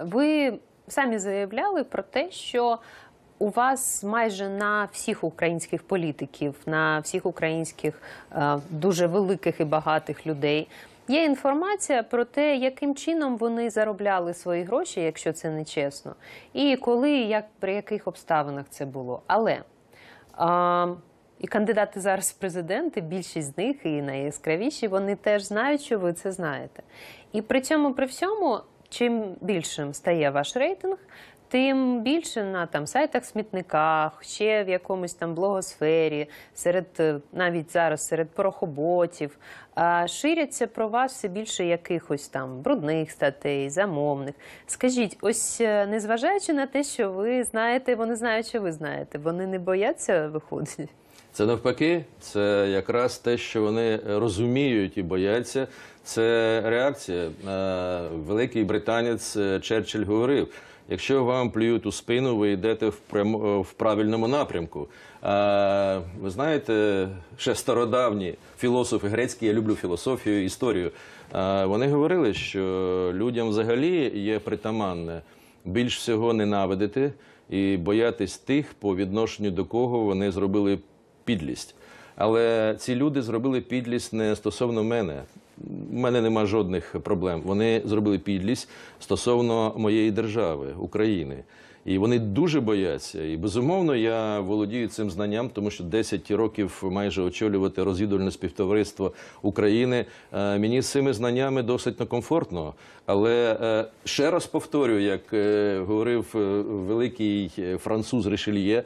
Ви самі заявляли про те, що у вас майже на всіх українських політиків, на всіх українських е, дуже великих і багатих людей є інформація про те, яким чином вони заробляли свої гроші, якщо це не чесно, і коли, як при яких обставинах це було. Але а, і кандидати зараз в президенти, більшість з них і найяскравіші, вони теж знають, що ви це знаєте. І при цьому, при всьому, чим більшим стає ваш рейтинг, тим більше на там сайтах, смітниках, ще в якомусь там блогосфері, серед е, навіть зараз серед порохоботів, ширяться про вас все більше якихось там брудних статей, замовних. Скажіть, ось е, незважаючи на те, що ви знаєте, вони знають, що ви знаєте, вони не бояться виходити. Це навпаки, це якраз те, що вони розуміють і бояться. Це реакція. Е, Великий британець е, Черчилль говорив: якщо вам плюють у спину, ви йдете в прямо в правильному напрямку. Е, Ви знаєте, ще стародавні філософи грецькі, я люблю філософію, історію. е, Вони говорили, що людям взагалі є притаманне більш всього ненавидити і боятись тих, по відношенню до кого вони зробили підлість. Але ці люди зробили підлість не стосовно мене. У мене нема жодних проблем. Вони зробили підлість стосовно моєї держави, України. І вони дуже бояться. І безумовно, я володію цим знанням, тому що 10 років майже очолювати розвідувальне співтовариство України. Е, Мені з цими знаннями досить некомфортно. Але е, ще раз повторюю, як е, говорив великий француз Ришельє,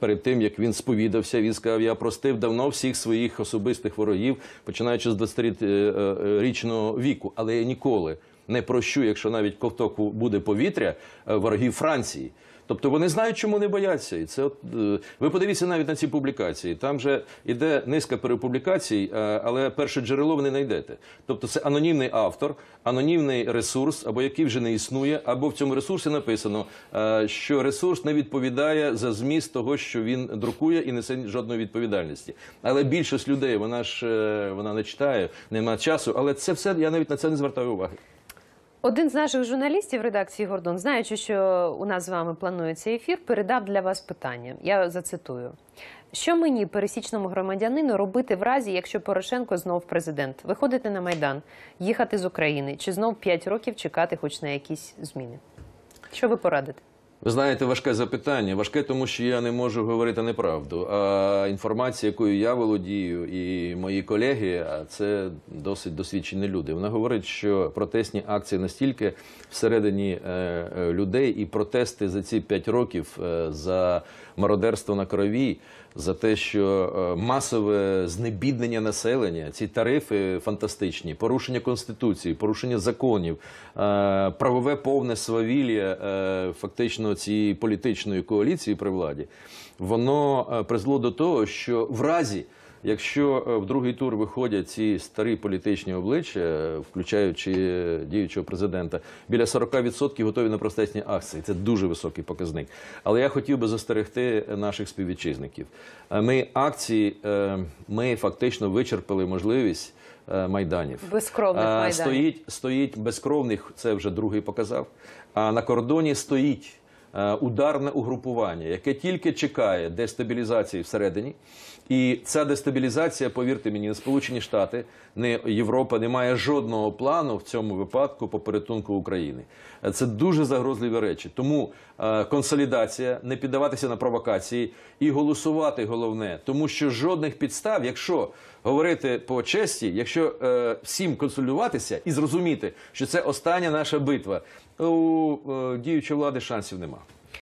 перед тим як він сповідався, він сказав: Я простив давно всіх своїх особистих ворогів, починаючи з 20-річного віку, але я ніколи не прощу, якщо навіть ковток буде повітря е, ворогів Франції. Тобто вони знають, чому не бояться. І це от, е, ви подивіться навіть на ці публікації. Там же іде низка перепублікацій, е, але перше джерело ви не знайдете. Тобто це анонімний автор, анонімний ресурс, або який вже не існує, або в цьому ресурсі написано, що ресурс не відповідає за зміст того, що він друкує, і несе жодної відповідальності. Але більшість людей вона ж вона не читає, немає часу. Але це все я навіть на це не звертаю уваги. Один з наших журналістів редакції Гордон, знаючи, що у нас з вами планується ефір, передав для вас питання. Я зацитую. Що мені, пересічному громадянину, робити в разі, якщо Порошенко знов президент? Виходити на Майдан, їхати з України чи знов 5 років чекати хоч на якісь зміни? Що ви порадите? Ви знаєте, важке запитання. Важке, тому що я не можу говорити неправду. А інформація, якою я володію, і мої колеги, а це досить досвідчені люди. Вона говорить, що протестні акції настільки всередині е, е, людей, і протести за ці п'ять років е, за мародерство на крові, за те, що масове знебіднення населення, ці тарифи фантастичні, порушення конституції, порушення законів, правове повне свавілля е, фактично цієї політичної коаліції при владі, воно е, призвело до того, що в разі. Якщо е, в другий тур виходять ці старі політичні обличчя, е, включаючи діючого президента, біля 40% готові на протестні акції. Це дуже високий показник. Але я хотів би застерегти наших співвітчизників. Ми акції, ми фактично вичерпали можливість майданів. Безкровних майданів. Стоїть, стоїть безкровних, це вже другий показав. А на кордоні стоїть ударне угрупування, яке тільки чекає дестабілізації всередині. І ця дестабілізація, повірте мені, не Сполучені Штати, не Європа не має жодного плану в цьому випадку по порятунку України. Е, Це дуже загрозливі речі. Тому е, консолідація, не піддаватися на провокації і голосувати головне, тому що жодних підстав, якщо говорити по честі, якщо е, всім консолідуватися і зрозуміти, що це остання наша битва, у е, діючої влади шансів нема.